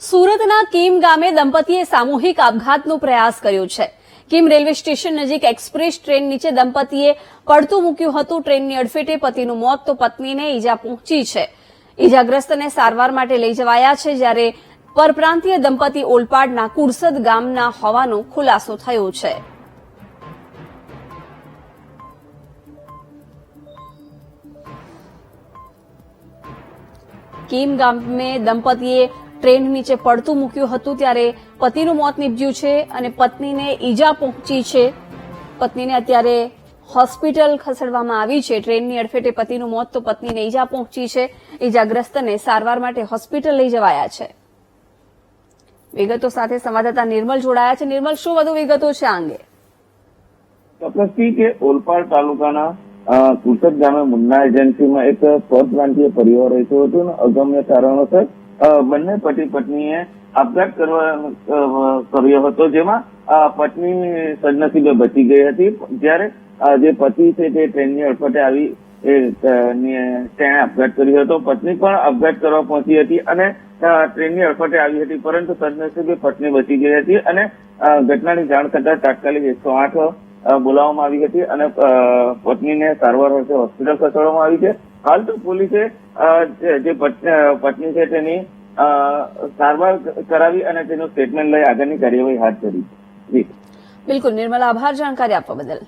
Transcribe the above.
સુરતના કીમ ગામે દંપતીએ સામૂહિક આપઘાતનો પ્રયાસ કર્યો છે. કીમ રેલવે સ્ટેશન નજીક એક્સપ્રેસ ટ્રેન નીચે દંપતીએ પડતું મૂક્યું હતું. ટ્રેનની અડફેટે પતિનું મોત, તો પત્નીને ઈજા પહોંચી છે. ઈજાગ્રસ્તને સારવાર માટે લઈ જવાયા છે, જ્યારે પરપ્રાંતીય દંપતી ઓલપાડના કુરસદ ગામના હોવાનો ખુલાસો થયો છે. કીમ ગામે દંપતીએ ટ્રેન નીચે પડતું મૂક્યું હતું ત્યારે પતિનું મોત નીપજ્યું છે અને પત્નીને ઈજા પહોંચી છે. પત્નીને અત્યારે હોસ્પિટલ ખસેડવામાં આવી છે. ટ્રેનની અડફેટે પતિનું મોત, તો પત્નીને ઈજા પહોંચી છે. ઈજાગ્રસ્તને સારવાર માટે હોસ્પિટલ લઈ જવાયા છે. વિગતો સાથે સંવાદદાતા નિર્મલ જોડાયા છે. નિર્મલ, શું વધુ વિગતો છે આ અંગે? ચોક્કસથી કે ઓલપાડ તાલુકાના કુરસદ ગામે મુન્ના એજન્સીમાં એક પરપ્રાંતીય પરિવાર રહેતો હતો અને અગમ્ય કારણોસર બંને પતિ પત્નીએ આપઘાત કરવા કર્યો હતો, જેમાં પત્ની સદનસીબે બચી ગઈ હતી. જ્યારે જે પતિ છે તે ટ્રેનની અડફટે આવી તેણે આપઘાત કર્યો હતો. પત્ની પણ આપઘાત કરવા પહોંચી હતી અને ટ્રેનની અડફટે આવી હતી, પરંતુ સદનસીબે પત્ની બચી ગઈ હતી અને ઘટનાની જાણ થતા તાત્કાલિક એકસો આઠ બોલાવવામાં આવી હતી અને પત્નીને સારવાર અર્થે હોસ્પિટલ ખસેડવામાં આવી છે. હાલ તો પોલીસે જે પત્ની છે તેની સારવાર કરાવી અને તેનું સ્ટેટમેન્ટ લઈ આગળની કાર્યવાહી હાથ ધરી. બિલકુલ, નિર્મલા, આભાર જાણકારી આપવા બદલ.